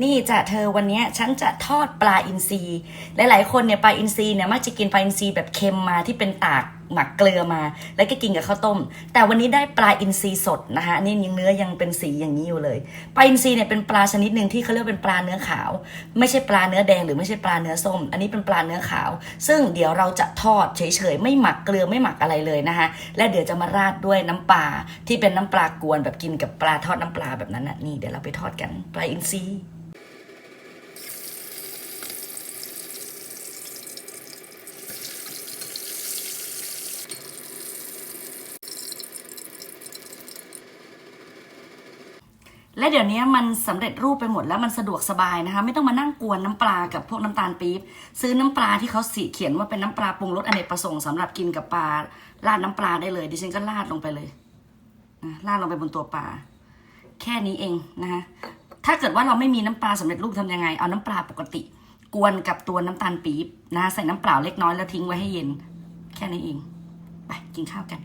นี่จ้ะเธอวันนี้ฉันจะทอดปลาอินทรีหลายๆคนเนี่ยปลาอินทรีเนี่ยมักจะกินปลาอินทรีแบบเค็มมาที่เป็นตากหมักเกลือมา แล้วก็กินกับข้าวต้ม แต่วันนี้ได้ปลาอินทรีสดนะคะนี่ยังเนื้อยังเป็นสีอย่างนี้อยู่เลยปลาอินทรีเนี่ยเป็นปลาชนิดหนึ่งที่เขาเรียกเป็นปลาเนื้อขาว ไม่ใช่ปลาเนื้อแดงหรือไม่ใช่ปลาเนื้อส้ม อันนี้เป็นปลาเนื้อขาว ซึ่งเดี๋ยวเราจะทอดเฉยๆไม่หมักเกลือไม่หมักอะไรเลยนะคะและเดี๋ยวจะมาราดด้วยน้ำปลาที่เป็นน้ำปลากวนแบบกินกับปลาทอดน้ำปลาแบบนั้นน่ะนี่เดี๋ยวเราไปทอดกันปลาอินทรี และเดี๋ยวนี้มันสำเร็จรูปไปหมดแล้วมันสะดวกสบายนะคะ ไม่ต้องมานั่งกวนน้ำปลากับพวกน้ำตาลปี๊บซื้อน้ำปลาที่เขาสีเขียนว่าเป็นน้ำปลาปรุงรสอเนกประสงค์สำหรับกินกับปลาราดน้ำปลาได้เลย ดิฉันก็ราดลงไปเลยนะราดลงไปบนตัวปลาแค่นี้เองนะคะถ้าเกิดว่าเราไม่มีน้ำปลาสำเร็จรูปทำยังไง เอาน้ำปลาปกติ กวนกับตัวน้ำตาลปี๊บนะใส่น้ำเปล่าเล็กน้อยแล้วทิ้งไว้ให้เย็น แค่นี้เองไปกินข้าวกัน